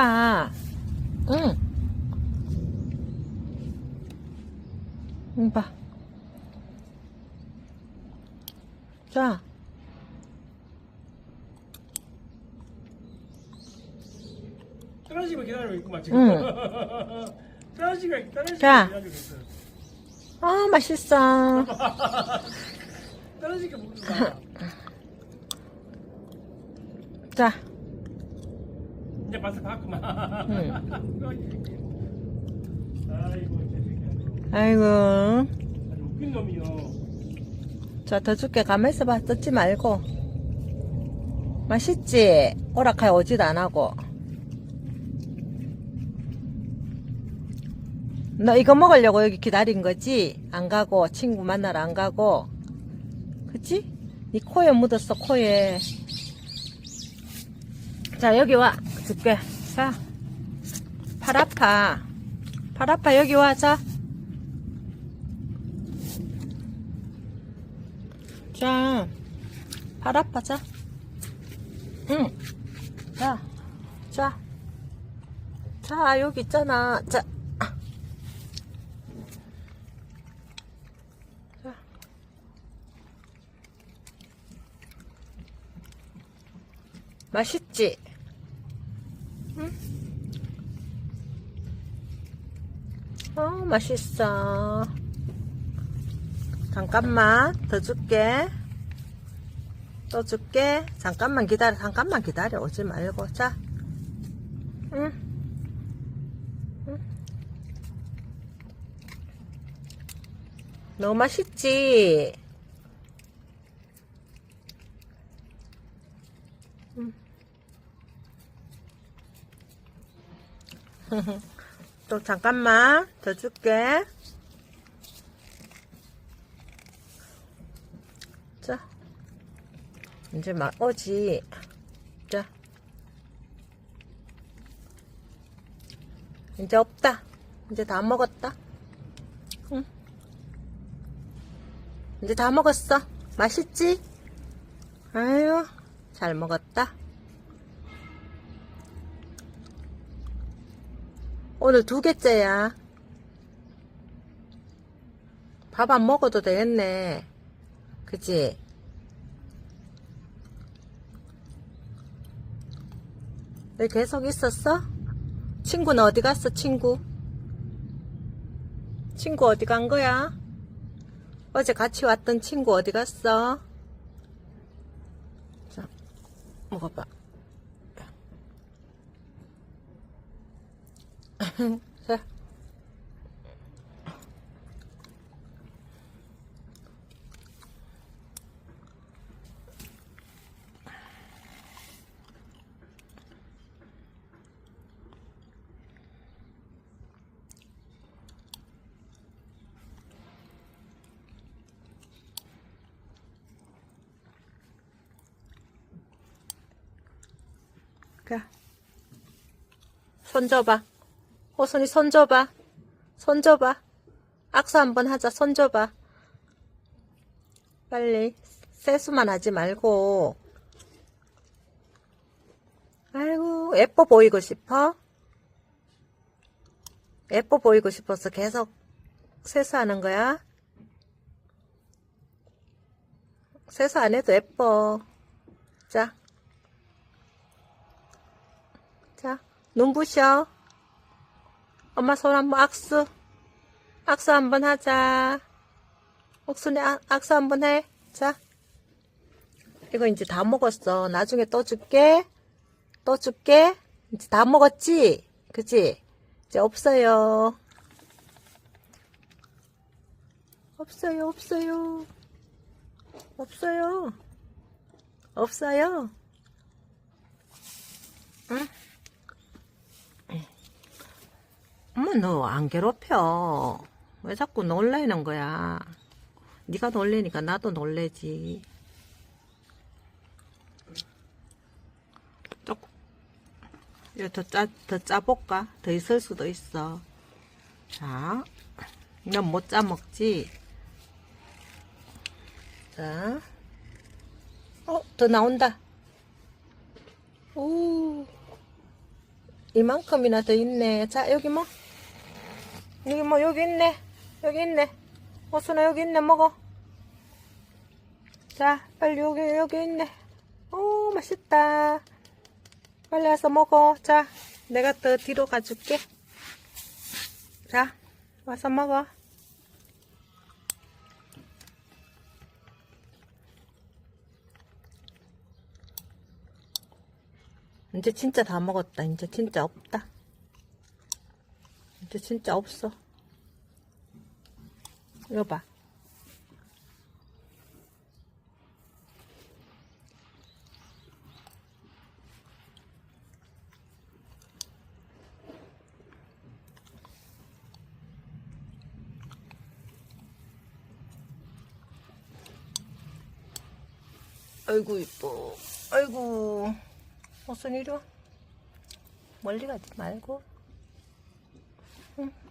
아, 응. 응, 봐. 자, 떨어지면 기다리고 있구만 지금. 응. 떨어지면 자. 기다리고 있어. 아, 맛있어. 떨어지게 먹는다. 자, 이제 맛을 봤구만. 응. 아이고 제 새끼야. 아이고. 아주 웃긴 놈이요. 자, 더 줄게. 가만 있어봐. 뜯지 말고. 맛있지? 오락하여 오지도 안 하고. 너 이거 먹으려고 여기 기다린 거지? 안 가고, 친구 만나러 안 가고. 그치? 네 코에 묻었어, 코에. 자, 여기 와. 줄게. 자. 팔 아파. 팔 아파, 여기 와, 자. 자, 팔 아파, 자. 응. 자, 자. 자, 여기 있잖아. 자. 맛있지? 어, 맛있어. 잠깐만 더 줄게 또 줄게 잠깐만 기다려 잠깐만 기다려 오지 말고 자 응. 응. 너무 맛있지 응. 또 잠깐만 더 줄게 자, 이제 막 오지. 자, 이제 없다. 이제 다 먹었다. 응. 이제 다 먹었어. 맛있지? 아유, 잘 먹었다. 오늘 두 개째야. 밥 안 먹어도 되겠네. 그치? 왜 계속 있었어? 친구는 어디 갔어, 친구? 친구 어디 간 거야? 어제 같이 왔던 친구 어디 갔어? 자, 먹어봐. 손 줘봐. 호순이 손 줘봐. 손 줘봐. 악수 한번 하자. 손 줘봐. 빨리. 세수만 하지 말고. 아이고, 예뻐 보이고 싶어? 예뻐 보이고 싶어서 계속 세수하는 거야? 세수 안 해도 예뻐. 자. 자, 눈부셔. 엄마 손 한번 악수. 악수 한번 하자. 옥순이 악- 악수 한번 해. 자. 이거 이제 다 먹었어. 나중에 또 줄게. 또 줄게. 이제 다 먹었지? 그치? 이제 없어요. 없어요, 없어요. 없어요. 없어요. 응? 엄마 너안 괴롭혀. 왜 자꾸 놀래는 거야? 네가 놀래니까 나도 놀래지. 조금 이거 더 짜, 더 짜볼까? 더 있을 수도 있어. 자, 넌 못 짜먹지? 자, 어, 더 나온다. 오, 이만큼이나 더 있네. 자, 여기 뭐? 여기 뭐, 여기 있네. 여기 있네. 오순아, 여기 있네. 먹어. 자, 빨리 여기, 여기 있네. 오, 맛있다. 빨리 와서 먹어. 자, 내가 더 뒤로 가줄게. 자, 와서 먹어. 이제 진짜 다 먹었다. 이제 진짜 없다. 이제 진짜 없어. 이거 봐. 아이고 이뻐. 아이고. 무슨 이리 와? 멀리 가지 말고. 응.